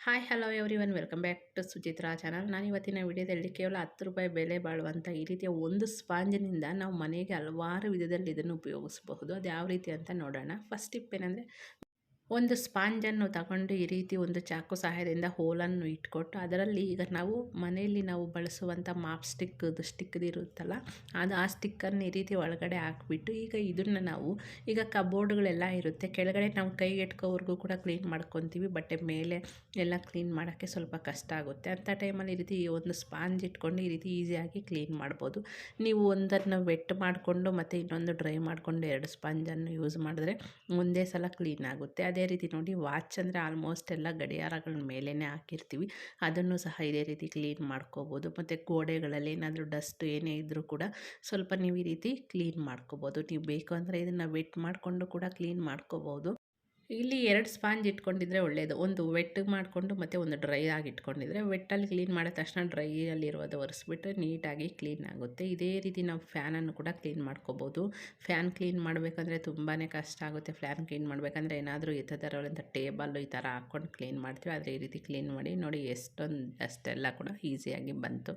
Hi hello everyone welcome back to Suchitra channel ನಾನು ಇವತ್ತಿನ ವಿಡಿಯೋದಲ್ಲಿ ಕೇವಲ ಹತ್ತು ರೂಪಾಯಿ ಬೆಲೆ ಬಾಳುವಂಥ ಈ ರೀತಿಯ ಒಂದು ಸ್ಪಾಂಜಿನಿಂದ ನಾವು ಮನೆಗೆ ಹಲವಾರು ವಿಧದಲ್ಲಿ ಇದನ್ನು ಉಪಯೋಗಿಸಬಹುದು. ಅದು ಯಾವ ರೀತಿ ಅಂತ ನೋಡೋಣ. ಫಸ್ಟ್ ಟಿಪ್ ಏನಂದರೆ ಒಂದು ಸ್ಪಾಂಜನ್ನು ತಗೊಂಡು ಈ ರೀತಿ ಒಂದು ಚಾಕು ಸಹಾಯದಿಂದ ಹೋಲನ್ನು ಇಟ್ಕೊಟ್ಟು ಅದರಲ್ಲಿ ಈಗ ನಾವು ಮನೆಯಲ್ಲಿ ನಾವು ಬಳಸುವಂಥ ಮಾಪ್ ಸ್ಟಿಕ್ ಸ್ಟಿಕ್ದು ಇರುತ್ತಲ್ಲ, ಅದು ಆ ಸ್ಟಿಕ್ಕನ್ನು ಈ ರೀತಿ ಒಳಗಡೆ ಹಾಕ್ಬಿಟ್ಟು ಈಗ ಇದನ್ನು ನಾವು ಈಗ ಕಬೋರ್ಡ್ಗಳೆಲ್ಲ ಇರುತ್ತೆ. ಕೆಳಗಡೆ ನಾವು ಕೈಗೆ ಎಟ್ಕೋವರೆಗೂ ಕೂಡ ಕ್ಲೀನ್ ಮಾಡ್ಕೊತೀವಿ. ಬಟ್ಟೆ ಮೇಲೆ ಎಲ್ಲ ಕ್ಲೀನ್ ಮಾಡೋಕ್ಕೆ ಸ್ವಲ್ಪ ಕಷ್ಟ ಆಗುತ್ತೆ. ಅಂಥ ಟೈಮಲ್ಲಿ ಈ ರೀತಿ ಒಂದು ಸ್ಪಾಂಜ್ ಇಟ್ಕೊಂಡು ಈ ರೀತಿ ಈಸಿಯಾಗಿ ಕ್ಲೀನ್ ಮಾಡ್ಬೋದು. ನೀವು ಒಂದನ್ನು ವೆಟ್ ಮಾಡಿಕೊಂಡು ಮತ್ತು ಇನ್ನೊಂದು ಡ್ರೈ ಮಾಡಿಕೊಂಡು ಎರಡು ಸ್ಪಾಂಜನ್ನು ಯೂಸ್ ಮಾಡಿದ್ರೆ ಒಂದೇ ಸಲ ಕ್ಲೀನ್ ಆಗುತ್ತೆ. ಅದೇ ರೀತಿ ನೋಡಿ ವಾಚ್ ಅಂದರೆ ಆಲ್ಮೋಸ್ಟ್ ಎಲ್ಲ ಗಡಿಯಾರಗಳ ಮೇಲೇ ಹಾಕಿರ್ತೀವಿ. ಅದನ್ನು ಸಹ ಇದೇ ರೀತಿ ಕ್ಲೀನ್ ಮಾಡ್ಕೋಬೋದು. ಮತ್ತು ಗೋಡೆಗಳಲ್ಲಿ ಏನಾದರೂ ಡಸ್ಟ್ ಏನೇ ಇದ್ದರೂ ಕೂಡ ಸ್ವಲ್ಪ ನೀವು ಈ ರೀತಿ ಕ್ಲೀನ್ ಮಾಡ್ಕೋಬೋದು. ನೀವು ಬೇಕು ಅಂದರೆ ಇದನ್ನು ವೆಟ್ ಮಾಡಿಕೊಂಡು ಕೂಡ ಕ್ಲೀನ್ ಮಾಡ್ಕೋಬೋದು. ಇಲ್ಲಿ ಎರಡು ಸ್ಪಾಂಜ್ ಇಟ್ಕೊಂಡಿದ್ರೆ ಒಳ್ಳೆಯದು ಒಂದು ವೆಟ್ಟಿಗೆ ಮಾಡಿಕೊಂಡು ಮತ್ತು ಒಂದು ಡ್ರೈ ಆಗಿ ಇಟ್ಕೊಂಡಿದ್ರೆ ವೆಟ್ಟಲ್ಲಿ ಕ್ಲೀನ್ ಮಾಡಿದ ತಕ್ಷಣ ಡ್ರೈಯಲ್ಲಿರೋದು ಒರೆಸ್ಬಿಟ್ರೆ ನೀಟಾಗಿ ಕ್ಲೀನ್ ಆಗುತ್ತೆ. ಇದೇ ರೀತಿ ನಾವು ಫ್ಯಾನನ್ನು ಕೂಡ ಕ್ಲೀನ್ ಮಾಡ್ಕೋಬೋದು. ಫ್ಯಾನ್ ಕ್ಲೀನ್ ಮಾಡಬೇಕಂದ್ರೆ ತುಂಬಾ ಕಷ್ಟ ಆಗುತ್ತೆ. ಫ್ಯಾನ್ ಕ್ಲೀನ್ ಮಾಡಬೇಕಂದ್ರೆ ಏನಾದರೂ ಈ ಟೇಬಲ್ಲು ಈ ಥರ ಹಾಕ್ಕೊಂಡು ಕ್ಲೀನ್ ಮಾಡ್ತೀವಿ. ಆದರೆ ಈ ರೀತಿ ಕ್ಲೀನ್ ಮಾಡಿ ನೋಡಿ ಎಷ್ಟೊಂದು ಅಷ್ಟೆಲ್ಲ ಕೂಡ ಈಸಿಯಾಗಿ ಬಂತು.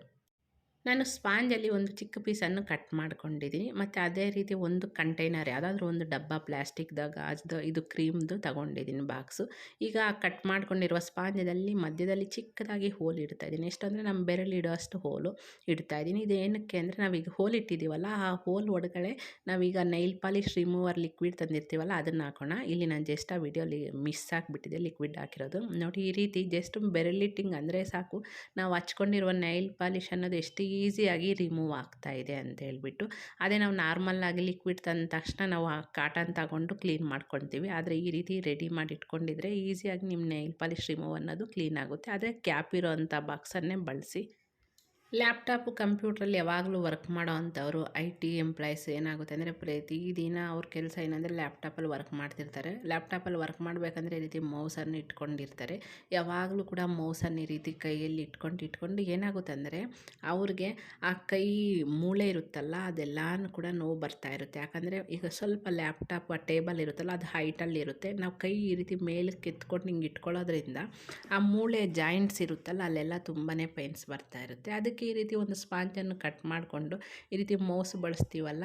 ನಾನು ಸ್ಪಾಂಜಲ್ಲಿ ಒಂದು ಚಿಕ್ಕ ಪೀಸನ್ನು ಕಟ್ ಮಾಡ್ಕೊಂಡಿದ್ದೀನಿ. ಮತ್ತು ಅದೇ ರೀತಿ ಒಂದು ಕಂಟೈನರ್, ಯಾವುದಾದ್ರೂ ಒಂದು ಡಬ್ಬ ಪ್ಲ್ಯಾಸ್ಟಿಕ್ದಾಗ ಗಾಜ್ದ, ಇದು ಕ್ರೀಮ್ದು ತಗೊಂಡಿದ್ದೀನಿ ಬಾಕ್ಸು. ಈಗ ಕಟ್ ಮಾಡ್ಕೊಂಡಿರುವ ಸ್ಪಾಂಜದಲ್ಲಿ ಮಧ್ಯದಲ್ಲಿ ಚಿಕ್ಕದಾಗಿ ಹೋಲ್ ಇಡ್ತಾ ಇದ್ದೀನಿ. ಎಷ್ಟಂದರೆ ನಮ್ಮ ಬೆರಳು ಅಷ್ಟು ಹೋಲು ಇಡ್ತಾ ಇದ್ದೀನಿ. ಇದು ಏನಕ್ಕೆ ಅಂದರೆ ನಾವೀಗ ಹೋಲ್ ಇಟ್ಟಿದ್ದೀವಲ್ಲ, ಆ ಹೋಲ್ ಒಳಗಡೆ ನಾವೀಗ ನೈಲ್ ಪಾಲಿಶ್ ರಿಮೂವರ್ ಲಿಕ್ವಿಡ್ ತಂದಿರ್ತೀವಲ್ಲ, ಅದನ್ನು ಹಾಕೋಣ. ಇಲ್ಲಿ ನಾನು ಜಸ್ಟ್ ಆ ವಿಡಿಯೋಲಿ ಮಿಸ್ ಆಗಿಬಿಟ್ಟಿದೆ ಲಿಕ್ವಿಡ್ ಹಾಕಿರೋದು. ನೋಡಿ ಈ ರೀತಿ ಜಸ್ಟ್ ಬೆರಳಿಟ್ಟಿಂಗ್ ಅಂದರೆ ಸಾಕು. ನಾವು ಹಚ್ಕೊಂಡಿರುವ ನೈಲ್ ಪಾಲಿಶ್ ಅನ್ನೋದು ಎಷ್ಟು ಈಸಿಯಾಗಿ ರಿಮೂವ್ ಆಗ್ತಾ ಇದೆ ಅಂತ ಹೇಳ್ಬಿಟ್ಟು, ಅದೇ ನಾವು ನಾರ್ಮಲ್ಲಾಗಿ ಲಿಕ್ವಿಡ್ ತಂದ ತಕ್ಷಣ ನಾವು ಕಾಟನ್ ತಗೊಂಡು ಕ್ಲೀನ್ ಮಾಡ್ಕೊಳ್ತೀವಿ ಆದರೆ ಈ ರೀತಿ ರೆಡಿ ಮಾಡಿ ಇಟ್ಕೊಂಡಿದ್ರೆ ಈಸಿಯಾಗಿ ನಿಮ್ಮ ನೈಲ್ ಪಾಲಿಶ್ ರಿಮೂವ್ ಅನ್ನೋದು ಕ್ಲೀನ್ ಆಗುತ್ತೆ. ಆದರೆ ಕ್ಯಾಪ್ ಇರೋ ಅಂಥ ಬಾಕ್ಸನ್ನೇ ಬಳಸಿ. ಲ್ಯಾಪ್ಟಾಪು, ಕಂಪ್ಯೂಟ್ರಲ್ಲಿ ಯಾವಾಗಲೂ ವರ್ಕ್ ಮಾಡೋ ಅಂಥವ್ರು ಐ ಟಿ ಎಂಪ್ಲಾಯ್ಸ್ ಏನಾಗುತ್ತೆ ಅಂದರೆ ಪ್ರತಿದಿನ ಅವ್ರ ಕೆಲಸ ಏನಂದರೆ ಲ್ಯಾಪ್ಟಾಪಲ್ಲಿ ವರ್ಕ್ ಮಾಡ್ತಿರ್ತಾರೆ. ಲ್ಯಾಪ್ಟಾಪಲ್ಲಿ ವರ್ಕ್ ಮಾಡಬೇಕಂದ್ರೆ ಈ ರೀತಿ ಮೌಸನ್ನು ಇಟ್ಕೊಂಡಿರ್ತಾರೆ. ಯಾವಾಗಲೂ ಕೂಡ ಮೌಸನ್ನು ಈ ರೀತಿ ಕೈಯಲ್ಲಿ ಇಟ್ಕೊಂಡು ಇಟ್ಕೊಂಡು ಏನಾಗುತ್ತೆ ಅಂದರೆ ಅವ್ರಿಗೆ ಆ ಕೈ ಮೂಳೆ ಇರುತ್ತಲ್ಲ, ಅದೆಲ್ಲನೂ ಕೂಡ ನೋವು ಬರ್ತಾ ಇರುತ್ತೆ. ಯಾಕಂದರೆ ಈಗ ಸ್ವಲ್ಪ ಲ್ಯಾಪ್ಟಾಪ್ ಆ ಟೇಬಲ್ ಇರುತ್ತಲ್ಲ, ಅದು ಹೈಟಲ್ಲಿ ಇರುತ್ತೆ. ನಾವು ಕೈ ಈ ರೀತಿ ಮೇಲಕ್ಕೆ ಎತ್ಕೊಂಡು ಹಿಂಗೆ ಇಟ್ಕೊಳ್ಳೋದ್ರಿಂದ ಆ ಮೂಳೆ ಜಾಯಿಂಟ್ಸ್ ಇರುತ್ತಲ್ಲ, ಅಲ್ಲೆಲ್ಲ ತುಂಬಾ ಪೈನ್ಸ್ ಬರ್ತಾ ಇರುತ್ತೆ. ಅದಕ್ಕೆ ಈ ರೀತಿ ಒಂದು ಸ್ಪಾಂಜನ್ನು ಕಟ್ ಮಾಡಿಕೊಂಡು ಈ ರೀತಿ ಮೌಸ್ ಬಳಸ್ತೀವಲ್ಲ,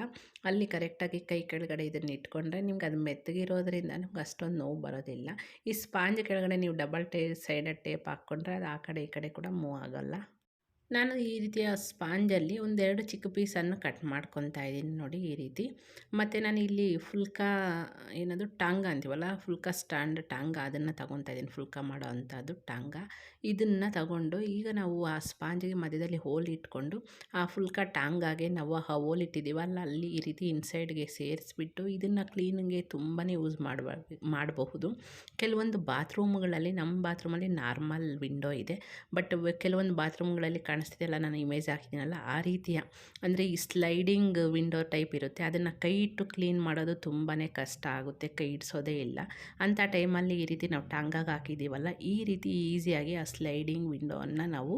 ಅಲ್ಲಿ ಕರೆಕ್ಟಾಗಿ ಕೈ ಕೆಳಗಡೆ ಇದನ್ನು ಇಟ್ಕೊಂಡ್ರೆ ನಿಮ್ಗೆ ಅದು ಮೆತ್ತಗಿರೋದ್ರಿಂದ ನಿಮ್ಗೆ ಅಷ್ಟೊಂದು ನೋವು ಬರೋದಿಲ್ಲ. ಈ ಸ್ಪಾಂಜ್ ಕೆಳಗಡೆ ನೀವು ಡಬಲ್ ಟೇ ಸೈಡಲ್ಲಿ ಟೇಪ್ ಹಾಕ್ಕೊಂಡ್ರೆ ಅದು ಆ ಕಡೆ ಈ ಕಡೆ ಕೂಡ ಮೂವ್ ಆಗೋಲ್ಲ. ನಾನು ಈ ರೀತಿಯ ಸ್ಪಾಂಜಲ್ಲಿ ಒಂದೆರಡು ಚಿಕ್ಕ ಪೀಸನ್ನು ಕಟ್ ಮಾಡ್ಕೊತಾ ಇದ್ದೀನಿ ನೋಡಿ ಈ ರೀತಿ. ಮತ್ತು ನಾನು ಇಲ್ಲಿ ಫುಲ್ಕಾ ಏನದು ಟಾಂಗ ಅಂತೀವಲ್ಲ, ಫುಲ್ಕಾ ಸ್ಟ್ಯಾಂಡ್ ಟಾಂಗ ಅದನ್ನು ತಗೊತಾ ಇದ್ದೀನಿ, ಫುಲ್ಕಾ ಮಾಡೋ ಅಂಥದ್ದು ಟಾಂಗ. ಇದನ್ನು ತಗೊಂಡು ಈಗ ನಾವು ಆ ಸ್ಪಾಂಜಿಗೆ ಮಧ್ಯದಲ್ಲಿ ಹೋಲ್ ಇಟ್ಕೊಂಡು ಆ ಫುಲ್ಕಾ ಟಾಂಗಾಗೆ ನಾವು ಆ ಹೋಲ್ ಇಟ್ಟಿದ್ದೀವಲ್ಲ ಅಲ್ಲಿ ಈ ರೀತಿ ಇನ್ಸೈಡ್ಗೆ ಸೇರಿಸ್ಬಿಟ್ಟು ಇದನ್ನು ಕ್ಲೀನಿಂಗ್ಗೆ ತುಂಬಾ ಯೂಸ್ ಮಾಡಬ, ಮಾಡಬಹುದು. ಕೆಲವೊಂದು ಬಾತ್ರೂಮ್ಗಳಲ್ಲಿ ನಮ್ಮ ಬಾತ್ರೂಮಲ್ಲಿ ನಾರ್ಮಲ್ ವಿಂಡೋ ಇದೆ. ಬಟ್ ಕೆಲವೊಂದು ಬಾತ್ರೂಮ್ಗಳಲ್ಲಿ ಕಾಣಿಸ್ತಿದೆಯಲ್ಲ ನಾನು ಇಮೇಜ್ ಹಾಕಿದ್ದೀನಲ್ಲ, ಆ ರೀತಿಯ, ಅಂದರೆ ಈ ಸ್ಲೈಡಿಂಗ್ ವಿಂಡೋ ಟೈಪ್ ಇರುತ್ತೆ. ಅದನ್ನು ಕೈ ಇಟ್ಟು ಕ್ಲೀನ್ ಮಾಡೋದು ತುಂಬಾ ಕಷ್ಟ ಆಗುತ್ತೆ, ಕೈ ಇಡಿಸೋದೇ ಇಲ್ಲ. ಅಂಥ ಟೈಮಲ್ಲಿ ಈ ರೀತಿ ನಾವು ಟಾಂಗಾಗಿ ಹಾಕಿದ್ದೀವಲ್ಲ, ಈ ರೀತಿ ಈಸಿಯಾಗಿ ಆ ಸ್ಲೈಡಿಂಗ್ ವಿಂಡೋವನ್ನು ನಾವು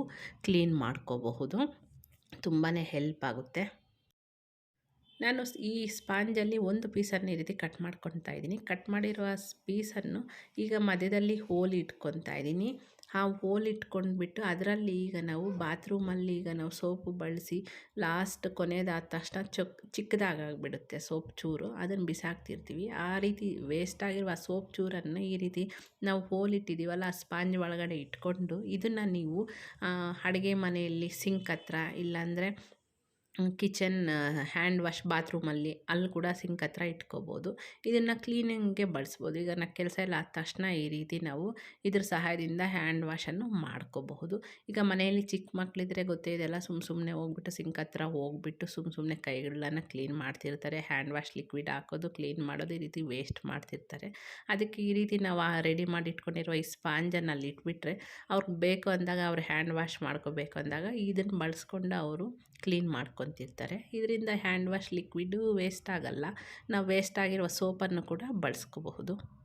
ಕ್ಲೀನ್ ಮಾಡ್ಕೋಬಹುದು. ತುಂಬಾ ಹೆಲ್ಪ್ ಆಗುತ್ತೆ. ನಾನು ಈ ಸ್ಪಾಂಜಲ್ಲಿ ಒಂದು ಪೀಸನ್ನು ಈ ರೀತಿ ಕಟ್ ಮಾಡ್ಕೊತಾ ಇದ್ದೀನಿ. ಕಟ್ ಮಾಡಿರುವ ಪೀಸನ್ನು ಈಗ ಮಧ್ಯದಲ್ಲಿ ಹೋಲ್ ಇಟ್ಕೊತಾ ಇದ್ದೀನಿ. ಆ ಹೋಲ್ ಇಟ್ಕೊಂಡ್ಬಿಟ್ಟು ಅದರಲ್ಲಿ ಈಗ ನಾವು ಬಾತ್ರೂಮಲ್ಲಿ ಈಗ ನಾವು ಸೋಪು ಬಳಸಿ ಲಾಸ್ಟ್ ಕೊನೆಯದಾದ ತಕ್ಷಣ ಚೊಕ್ ಚಿಕ್ಕದಾಗಿಬಿಡುತ್ತೆ ಸೋಪ್ ಚೂರು. ಅದನ್ನು ಬಿಸಾಕ್ತಿರ್ತೀವಿ. ಆ ರೀತಿ ವೇಸ್ಟ್ ಆಗಿರುವ ಸೋಪ್ ಚೂರನ್ನು ಈ ರೀತಿ ನಾವು ಹೋಲ್ ಇಟ್ಟಿದ್ದೀವಲ್ಲ ಆ ಸ್ಪಾಂಜ್ ಒಳಗಡೆ ಇಟ್ಕೊಂಡು ಇದನ್ನು ನೀವು ಅಡುಗೆ ಮನೆಯಲ್ಲಿ ಸಿಂಕ್ ಹತ್ರ ಇಲ್ಲಾಂದರೆ ಕಿಚನ್ ಹ್ಯಾಂಡ್ ವಾಶ್ ಬಾತ್ರೂಮಲ್ಲಿ ಅಲ್ಲಿ ಕೂಡ ಸಿಂಕ್ ಹತ್ರ ಇಟ್ಕೋಬೋದು. ಇದನ್ನು ಕ್ಲೀನಿಂಗ್ಗೆ ಬಳಸ್ಬೋದು. ಈಗ ನಾ, ಕೆಲಸ ಎಲ್ಲ ಆದ ತಕ್ಷಣ ಈ ರೀತಿ ನಾವು ಇದ್ರ ಸಹಾಯದಿಂದ ಹ್ಯಾಂಡ್ ವಾಶನ್ನು ಮಾಡ್ಕೋಬಹುದು. ಈಗ ಮನೆಯಲ್ಲಿ ಚಿಕ್ಕ ಮಕ್ಕಳಿದ್ರೆ ಗೊತ್ತೇ, ಇದೆಲ್ಲ ಸುಮ್ ಸುಮ್ಮನೆ ಹೋಗ್ಬಿಟ್ಟು ಸಿಂಕ್ ಹತ್ರ ಹೋಗ್ಬಿಟ್ಟು ಸುಮ್ ಸುಮ್ಮನೆ ಕೈಗಳನ್ನ ಕ್ಲೀನ್ ಮಾಡ್ತಿರ್ತಾರೆ. ಹ್ಯಾಂಡ್ ವಾಶ್ ಲಿಕ್ವಿಡ್ ಹಾಕೋದು, ಕ್ಲೀನ್ ಮಾಡೋದು ಈ ರೀತಿ ವೇಸ್ಟ್ ಮಾಡ್ತಿರ್ತಾರೆ. ಅದಕ್ಕೆ ಈ ರೀತಿ ನಾವು ರೆಡಿ ಮಾಡಿ ಇಟ್ಕೊಂಡಿರುವ ಈ ಸ್ಪಾಂಜನ್ನು ಅಲ್ಲಿ ಇಟ್ಬಿಟ್ರೆ ಅವ್ರಿಗೆ ಬೇಕು ಅಂದಾಗ ಅವ್ರು ಹ್ಯಾಂಡ್ ವಾಶ್ ಮಾಡ್ಕೋಬೇಕು ಅಂದಾಗ ಇದನ್ನು ಬಳಸ್ಕೊಂಡು ಅವರು ಕ್ಲೀನ್ ಮಾಡ್ಕೊತಿರ್ತಾರೆ. ಇದರಿಂದ ಹ್ಯಾಂಡ್ ವಾಶ್ ಲಿಕ್ವಿಡು ವೇಸ್ಟ್ ಆಗಲ್ಲ. ನಾವು ವೇಸ್ಟ್ ಆಗಿರುವ ಸೋಪನ್ನು ಕೂಡ ಬಳಸ್ಕೋಬಹುದು.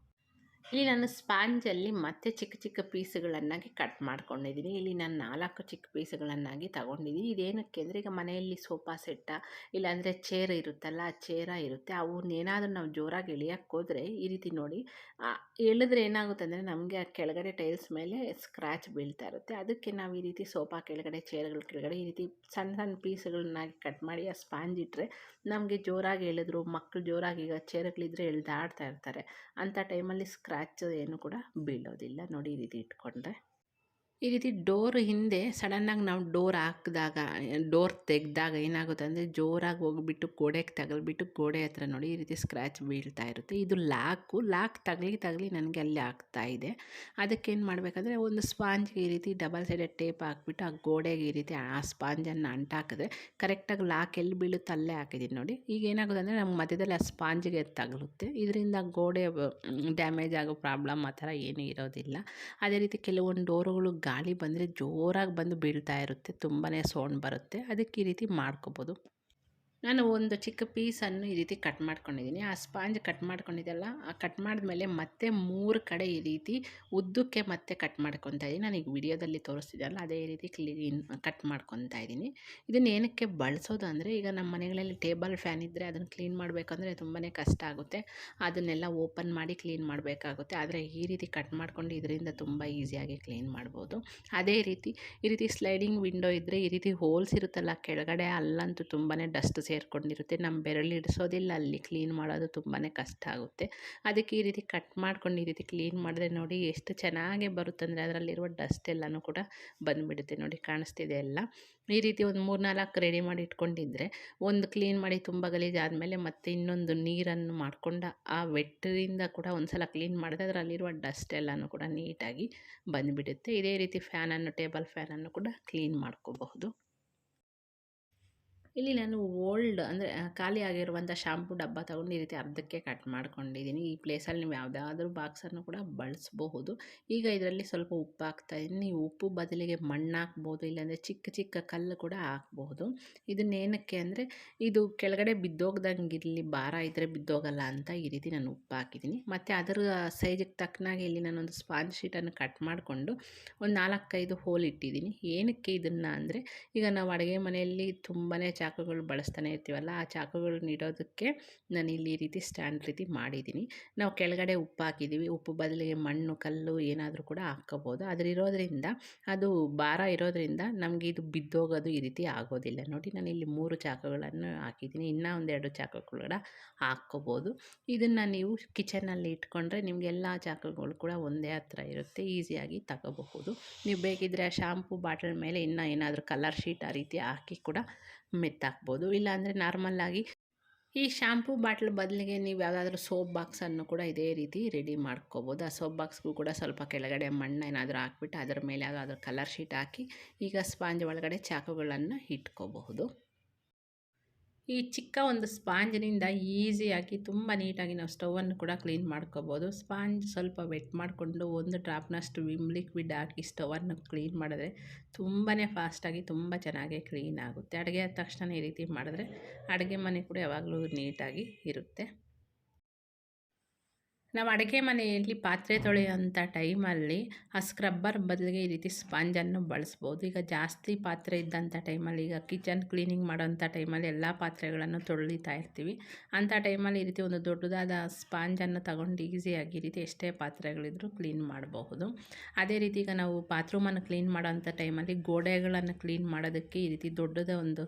ಇಲ್ಲಿ ನಾನು ಸ್ಪಾಂಜಲ್ಲಿ ಮತ್ತೆ ಚಿಕ್ಕ ಚಿಕ್ಕ ಪೀಸ್ಗಳನ್ನಾಗಿ ಕಟ್ ಮಾಡ್ಕೊಂಡಿದ್ದೀನಿ. ಇಲ್ಲಿ ನಾನು ನಾಲ್ಕು ಚಿಕ್ಕ ಪೀಸ್ಗಳನ್ನಾಗಿ ತಗೊಂಡಿದ್ದೀನಿ. ಇದೇನಕ್ಕೆ ಅಂದರೆ ಈಗ ಮನೆಯಲ್ಲಿ ಸೋಫಾ ಸೆಟ್ಟ ಇಲ್ಲಾಂದರೆ ಚೇರ್ ಇರುತ್ತಲ್ಲ, ಆ ಚೇರ ಇರುತ್ತೆ. ಅವನ್ನೇನಾದರೂ ನಾವು ಜೋರಾಗಿ ಎಳಿಯೋಕ್ಕೆ ಹೋದರೆ ಈ ರೀತಿ ನೋಡಿ ಎಳೆದ್ರೆ ಏನಾಗುತ್ತೆ ಅಂದರೆ ನಮಗೆ ಆ ಕೆಳಗಡೆ ಟೈಲ್ಸ್ ಮೇಲೆ ಸ್ಕ್ರ್ಯಾಚ್ ಬೀಳ್ತಾ ಇರುತ್ತೆ. ಅದಕ್ಕೆ ನಾವು ಈ ರೀತಿ ಸೋಫಾ ಕೆಳಗಡೆ, ಚೇರ್ಗಳ ಕೆಳಗಡೆ ಈ ರೀತಿ ಸಣ್ಣ ಸಣ್ಣ ಪೀಸ್ಗಳನ್ನಾಗಿ ಕಟ್ ಮಾಡಿ ಆ ಸ್ಪಾಂಜ್ ಇಟ್ಟರೆ ನಮಗೆ ಜೋರಾಗಿ ಹೇಳಿದ್ರು ಮಕ್ಕಳು ಜೋರಾಗಿ ಈಗ ಚೇರ್ಗಳಿದ್ರೆ ಎಳ್ದಾಡ್ತಾ ಇರ್ತಾರೆ. ಅಂಥ ಟೈಮಲ್ಲಿ ಸ್ಕ್ರ್ಯಾಚ್ ಏನು ಕೂಡ ಬೀಳೋದಿಲ್ಲ. ನೋಡಿ ಇದು ಇಟ್ಕೊಂಡ್ರೆ. ಈ ರೀತಿ ಡೋರ್ ಹಿಂದೆ ಸಡನ್ನಾಗಿ ನಾವು ಡೋರ್ ಹಾಕಿದಾಗ, ಡೋರ್ ತೆಗೆದಾಗ ಏನಾಗುತ್ತೆ ಅಂದರೆ ಜೋರಾಗಿ ಹೋಗ್ಬಿಟ್ಟು ಗೋಡೆಗೆ ತಗಲ್ಬಿಟ್ಟು ಗೋಡೆ ಹತ್ರ ನೋಡಿ ಈ ರೀತಿ ಸ್ಕ್ರ್ಯಾಚ್ ಬೀಳ್ತಾ ಇರುತ್ತೆ. ಇದು ಲಾಕು ಲಾಕ್ ತಗಲಿ ತಗಲಿ ನನಗೆ ಅಲ್ಲಿ ಆಗ್ತಾ ಇದೆ. ಅದಕ್ಕೇನು ಮಾಡಬೇಕಂದ್ರೆ ಒಂದು ಸ್ಪಾಂಜ್ಗೆ ಈ ರೀತಿ ಡಬಲ್ ಸೈಡೆಡ್ ಟೇಪ್ ಹಾಕ್ಬಿಟ್ಟು ಆ ಗೋಡೆಗೆ ಈ ರೀತಿ ಆ ಸ್ಪಾಂಜನ್ನು ಅಂಟಾಕಿದ್ರೆ ಕರೆಕ್ಟಾಗಿ ಲಾಕ್ ಎಲ್ಲಿ ಬೀಳುತ್ತೆ ಅಲ್ಲೇ ಹಾಕಿದ್ದೀನಿ ನೋಡಿ. ಈಗ ಏನಾಗುತ್ತೆ ಅಂದರೆ ನಮ್ಮ ಮಧ್ಯದಲ್ಲಿ ಆ ಸ್ಪಾಂಜಿಗೆ ತಗಲುತ್ತೆ. ಇದರಿಂದ ಗೋಡೆ ಡ್ಯಾಮೇಜ್ ಆಗೋ ಪ್ರಾಬ್ಲಮ್ ಆ ಥರ ಏನೂ ಇರೋದಿಲ್ಲ. ಅದೇ ರೀತಿ ಕೆಲವೊಂದು ಡೋರುಗಳು ಗಾಳಿ ಬಂದರೆ ಜೋರಾಗಿ ಬಂದು ಬೀಳ್ತಾ ಇರುತ್ತೆ ತುಂಬಾ ಸೌಂಡ್ ಬರುತ್ತೆ. ಅದಕ್ಕೆ ಈ ರೀತಿ ಮಾಡ್ಕೋಬೋದು. ನಾನು ಒಂದು ಚಿಕ್ಕ ಪೀಸನ್ನು ಈ ರೀತಿ ಕಟ್ ಮಾಡ್ಕೊಂಡಿದ್ದೀನಿ. ಆ ಸ್ಪಾಂಜ್ ಕಟ್ ಮಾಡ್ಕೊಂಡಿದ್ದೆಲ್ಲ, ಆ ಕಟ್ ಮಾಡಿದ್ಮೇಲೆ ಮತ್ತೆ ಮೂರು ಕಡೆ ಈ ರೀತಿ ಉದ್ದಕ್ಕೆ ಮತ್ತೆ ಕಟ್ ಮಾಡ್ಕೊತಾ ಇದ್ದೀನಿ. ನಾನು ಈಗ ವಿಡಿಯೋದಲ್ಲಿ ತೋರಿಸ್ತಿದ್ದಲ್ಲ ಅದೇ ರೀತಿ ಕ್ಲೀನ್ ಕಟ್ ಮಾಡ್ಕೊತಾ ಇದ್ದೀನಿ. ಇದನ್ನು ಏನಕ್ಕೆ ಬಳಸೋದು ಅಂದರೆ, ಈಗ ನಮ್ಮ ಮನೆಗಳಲ್ಲಿ ಟೇಬಲ್ ಫ್ಯಾನ್ ಇದ್ದರೆ ಅದನ್ನು ಕ್ಲೀನ್ ಮಾಡಬೇಕಂದ್ರೆ ತುಂಬಾ ಕಷ್ಟ ಆಗುತ್ತೆ. ಅದನ್ನೆಲ್ಲ ಓಪನ್ ಮಾಡಿ ಕ್ಲೀನ್ ಮಾಡಬೇಕಾಗುತ್ತೆ. ಆದರೆ ಈ ರೀತಿ ಕಟ್ ಮಾಡ್ಕೊಂಡು ಇದರಿಂದ ತುಂಬ ಈಸಿಯಾಗಿ ಕ್ಲೀನ್ ಮಾಡ್ಬೋದು. ಅದೇ ರೀತಿ, ಈ ರೀತಿ ಸ್ಲೈಡಿಂಗ್ ವಿಂಡೋ ಇದ್ದರೆ ಈ ರೀತಿ ಹೋಲ್ಸ್ ಇರುತ್ತಲ್ಲ, ಕೆಳಗಡೆ ಅಲ್ಲಂತೂ ತುಂಬಾ ಡಸ್ಟ್ ಸೇರಿಕೊಂಡಿರುತ್ತೆ. ನಮ್ಮ ಬೆರಳು ಇಡಿಸೋದಿಲ್ಲ, ಅಲ್ಲಿ ಕ್ಲೀನ್ ಮಾಡೋದು ತುಂಬಾ ಕಷ್ಟ ಆಗುತ್ತೆ. ಅದಕ್ಕೆ ಈ ರೀತಿ ಕಟ್ ಮಾಡ್ಕೊಂಡು ಈ ರೀತಿ ಕ್ಲೀನ್ ಮಾಡಿದ್ರೆ ನೋಡಿ ಎಷ್ಟು ಚೆನ್ನಾಗಿ ಬರುತ್ತಂದರೆ ಅದರಲ್ಲಿರುವ ಡಸ್ಟ್ ಎಲ್ಲನೂ ಕೂಡ ಬಂದುಬಿಡುತ್ತೆ ನೋಡಿ ಕಾಣಿಸ್ತಿದೆ ಎಲ್ಲ. ಈ ರೀತಿ ಒಂದು ಮೂರು ನಾಲ್ಕು ರೆಡಿ ಮಾಡಿ ಇಟ್ಕೊಂಡಿದ್ರೆ, ಒಂದು ಕ್ಲೀನ್ ಮಾಡಿ ತುಂಬ ಗಲೀಜಾದಮೇಲೆ ಮತ್ತೆ ಇನ್ನೊಂದು ನೀರನ್ನು ಮಾಡ್ಕೊಂಡು ಆ ವೆಟ್ಟಿಂದ ಕೂಡ ಒಂದು ಸಲ ಕ್ಲೀನ್ ಮಾಡಿದ್ರೆ ಅದರಲ್ಲಿರುವ ಡಸ್ಟ್ ಎಲ್ಲನೂ ಕೂಡ ನೀಟಾಗಿ ಬಂದುಬಿಡುತ್ತೆ. ಇದೇ ರೀತಿ ಫ್ಯಾನನ್ನು ಟೇಬಲ್ ಫ್ಯಾನನ್ನು ಕೂಡ ಕ್ಲೀನ್ ಮಾಡ್ಕೋಬಹುದು. ಇಲ್ಲಿ ನಾನು ಓಲ್ಡ್ ಅಂದರೆ ಖಾಲಿ ಆಗಿರುವಂಥ ಶಾಂಪು ಡಬ್ಬ ತೊಗೊಂಡು ಈ ರೀತಿ ಅರ್ಧಕ್ಕೆ ಕಟ್ ಮಾಡ್ಕೊಂಡಿದ್ದೀನಿ. ಈ ಪ್ಲೇಸಲ್ಲಿ ನೀವು ಯಾವುದಾದ್ರೂ ಬಾಕ್ಸನ್ನು ಕೂಡ ಬಳಸಬಹುದು. ಈಗ ಇದರಲ್ಲಿ ಸ್ವಲ್ಪ ಉಪ್ಪು ಹಾಕ್ತಾಯಿದ್ದೀನಿ ನೀವು ಉಪ್ಪು ಬದಲಿಗೆ ಮಣ್ಣು ಹಾಕ್ಬೋದು, ಇಲ್ಲಾಂದರೆ ಚಿಕ್ಕ ಚಿಕ್ಕ ಕಲ್ಲು ಕೂಡ ಹಾಕ್ಬೋದು. ಇದನ್ನೇನಕ್ಕೆ ಅಂದರೆ, ಇದು ಕೆಳಗಡೆ ಬಿದ್ದೋಗ್ದಂಗೆ ಇರಲಿ, ಭಾರ ಇದ್ದರೆ ಬಿದ್ದೋಗಲ್ಲ ಅಂತ ಈ ರೀತಿ ನಾನು ಉಪ್ಪು ಹಾಕಿದ್ದೀನಿ. ಮತ್ತು ಅದರ ಸೈಜಿಗೆ ತಕ್ಕನಾಗಿ ಇಲ್ಲಿ ನಾನೊಂದು ಸ್ಪಾಂಜ್ ಶೀಟನ್ನು ಕಟ್ ಮಾಡಿಕೊಂಡು ಒಂದು ನಾಲ್ಕೈದು ಹೋಲ್ ಇಟ್ಟಿದ್ದೀನಿ. ಏನಕ್ಕೆ ಇದನ್ನು ಅಂದರೆ, ಈಗ ನಾವು ಅಡುಗೆ ಮನೆಯಲ್ಲಿ ತುಂಬಾ ಚಾಕುಗಳು ಬಳಸ್ತಾನೆ ಇರ್ತೀವಲ್ಲ, ಆ ಚಾಕುಗಳನ್ನ ನೀಡೋದಕ್ಕೆ ನಾನು ಇಲ್ಲಿ ಈ ರೀತಿ ಸ್ಟ್ಯಾಂಡ್ ರೀತಿ ಮಾಡಿದ್ದೀನಿ. ನಾವು ಕೆಳಗಡೆ ಉಪ್ಪು ಹಾಕಿದ್ದೀವಿ. ಉಪ್ಪು ಬದಲಿಗೆ ಮಣ್ಣು, ಕಲ್ಲು ಏನಾದರೂ ಕೂಡ ಹಾಕ್ಕೋಬೋದು. ಅದರಿರೋದ್ರಿಂದ, ಅದು ಭಾರ ಇರೋದ್ರಿಂದ ನಮಗೆ ಇದು ಬಿದ್ದೋಗೋದು ಈ ರೀತಿ ಆಗೋದಿಲ್ಲ. ನೋಡಿ, ನಾನು ಇಲ್ಲಿ ಮೂರು ಚಾಕುಗಳನ್ನು ಹಾಕಿದ್ದೀನಿ. ಇನ್ನೂ ಒಂದೆರಡು ಚಾಕುಗಳು ಕೂಡ ಹಾಕ್ಕೋಬೋದು. ಇದನ್ನು ನೀವು ಕಿಚನಲ್ಲಿ ಇಟ್ಕೊಂಡ್ರೆ ನಿಮಗೆ ಎಲ್ಲ ಚಾಕುಗಳು ಕೂಡ ಒಂದೇ ಹತ್ರ ಇರುತ್ತೆ. ಈಸಿಯಾಗಿ ತಗೋಬಹುದು. ನೀವು ಬೇಕಿದ್ದರೆ ಆ ಶಾಂಪು ಬಾಟಲ್ ಮೇಲೆ ಇನ್ನೂ ಏನಾದರೂ ಕಲರ್ ಶೀಟ್ ಆ ರೀತಿ ಹಾಕಿ ಕೂಡ ಮೆತ್ತಾಕ್ಬೋದು ಇಲ್ಲಾಂದರೆ ನಾರ್ಮಲ್ಲಾಗಿ ಈ ಶ್ಯಾಂಪು ಬಾಟ್ಲ್ ಬದಲಿಗೆ ನೀವು ಯಾವುದಾದ್ರೂ ಸೋಪ್ ಬಾಕ್ಸನ್ನು ಕೂಡ ಇದೇ ರೀತಿ ರೆಡಿ ಮಾಡ್ಕೋಬೋದು. ಆ ಸೋಪ್ ಬಾಕ್ಸ್ಗೂ ಕೂಡ ಸ್ವಲ್ಪ ಕೆಳಗಡೆ ಮಣ್ಣು ಏನಾದರೂ ಹಾಕ್ಬಿಟ್ಟು ಅದರ ಮೇಲೆ ಯಾವುದಾದ್ರೂ ಕಲರ್ ಶೀಟ್ ಹಾಕಿ ಈಗ ಸ್ಪಾಂಜ್ ಒಳಗಡೆ ಚಾಕುಗಳನ್ನು ಇಟ್ಕೋಬಹುದು. ಈ ಚಿಕ್ಕ ಒಂದು ಸ್ಪಾಂಜಿನಿಂದ ಈಸಿಯಾಗಿ ತುಂಬ ನೀಟಾಗಿ ನಾವು ಸ್ಟವನ್ನು ಕೂಡ ಕ್ಲೀನ್ ಮಾಡ್ಕೋಬೋದು. ಸ್ಪಾಂಜ್ ಸ್ವಲ್ಪ ವೆಟ್ ಮಾಡಿಕೊಂಡು ಒಂದು ಡ್ರಾಪ್ನಷ್ಟು ವಿಮ್ ಲಿಕ್ವಿಡ್ ಹಾಕಿ ಸ್ಟವನ್ನು ಕ್ಲೀನ್ ಮಾಡಿದ್ರೆ ತುಂಬಾ ಫಾಸ್ಟಾಗಿ ತುಂಬ ಚೆನ್ನಾಗಿ ಕ್ಲೀನ್ ಆಗುತ್ತೆ. ಅಡುಗೆ ಆದ ತಕ್ಷಣ ಈ ರೀತಿ ಮಾಡಿದ್ರೆ ಅಡುಗೆ ಮನೆ ಕೂಡ ಯಾವಾಗಲೂ ನೀಟಾಗಿ ಇರುತ್ತೆ. ನಾವು ಅಡುಗೆ ಮನೆಯಲ್ಲಿ ಪಾತ್ರೆ ತೊಳೆಯೋಂಥ ಟೈಮಲ್ಲಿ ಆ ಸ್ಕ್ರಬ್ಬರ್ ಬದಲಿಗೆ ಈ ರೀತಿ ಸ್ಪಾಂಜನ್ನು ಬಳಸ್ಬೋದು. ಈಗ ಜಾಸ್ತಿ ಪಾತ್ರೆ ಇದ್ದಂಥ ಟೈಮಲ್ಲಿ, ಈಗ ಕಿಚನ್ ಕ್ಲೀನಿಂಗ್ ಮಾಡೋವಂಥ ಟೈಮಲ್ಲಿ ಎಲ್ಲ ಪಾತ್ರೆಗಳನ್ನು ತೊಳಿತಾ ಇರ್ತೀವಿ. ಅಂಥ ಟೈಮಲ್ಲಿ ಈ ರೀತಿ ಒಂದು ದೊಡ್ಡದಾದ ಸ್ಪಾಂಜನ್ನು ತಗೊಂಡು ಈಸಿಯಾಗಿ ಈ ರೀತಿ ಎಷ್ಟೇ ಪಾತ್ರೆಗಳಿದ್ರೂ ಕ್ಲೀನ್ ಮಾಡಬಹುದು. ಅದೇ ರೀತಿ ಈಗ ನಾವು ಬಾತ್ರೂಮನ್ನು ಕ್ಲೀನ್ ಮಾಡೋವಂಥ ಟೈಮಲ್ಲಿ ಗೋಡೆಗಳನ್ನು ಕ್ಲೀನ್ ಮಾಡೋದಕ್ಕೆ ಈ ರೀತಿ ದೊಡ್ಡದ ಒಂದು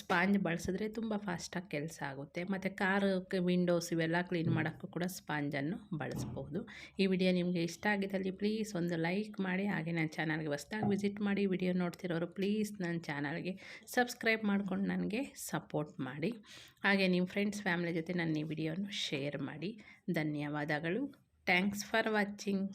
ಸ್ಪಾಂಜ್ ಬಳಸಿದ್ರೆ ತುಂಬ ಫಾಸ್ಟಾಗಿ ಕೆಲಸ ಆಗುತ್ತೆ. ಮತ್ತು ಕಾರು ವಿಂಡೋಸ್ ಇವೆಲ್ಲ ಕ್ಲೀನ್ ಮಾಡೋಕ್ಕೂ ಕೂಡ ಸ್ಪಾಂಜನ್ನು ಬಳಸ್ಬೋದು. ಈ ವಿಡಿಯೋ ನಿಮಗೆ ಇಷ್ಟ ಆಗಿದ್ದಲ್ಲಿ ಪ್ಲೀಸ್ ಒಂದು ಲೈಕ್ ಮಾಡಿ, ಹಾಗೆ ನನ್ನ ಚಾನಲ್ಗೆ ಹೊಸ್ದಾಗಿ ವಿಸಿಟ್ ಮಾಡಿ, ವಿಡಿಯೋ ನೋಡ್ತಿರೋರು ಪ್ಲೀಸ್ ನನ್ನ ಚಾನಲ್ಗೆ ಸಬ್ಸ್ಕ್ರೈಬ್ ಮಾಡ್ಕೊಂಡು ನನಗೆ ಸಪೋರ್ಟ್ ಮಾಡಿ. ಹಾಗೆ ನಿಮ್ಮ ಫ್ರೆಂಡ್ಸ್ ಫ್ಯಾಮಿಲಿ ಜೊತೆ ನನ್ನ ಈ ವಿಡಿಯೋನು ಶೇರ್ ಮಾಡಿ. ಧನ್ಯವಾದಗಳು. Thanks for watching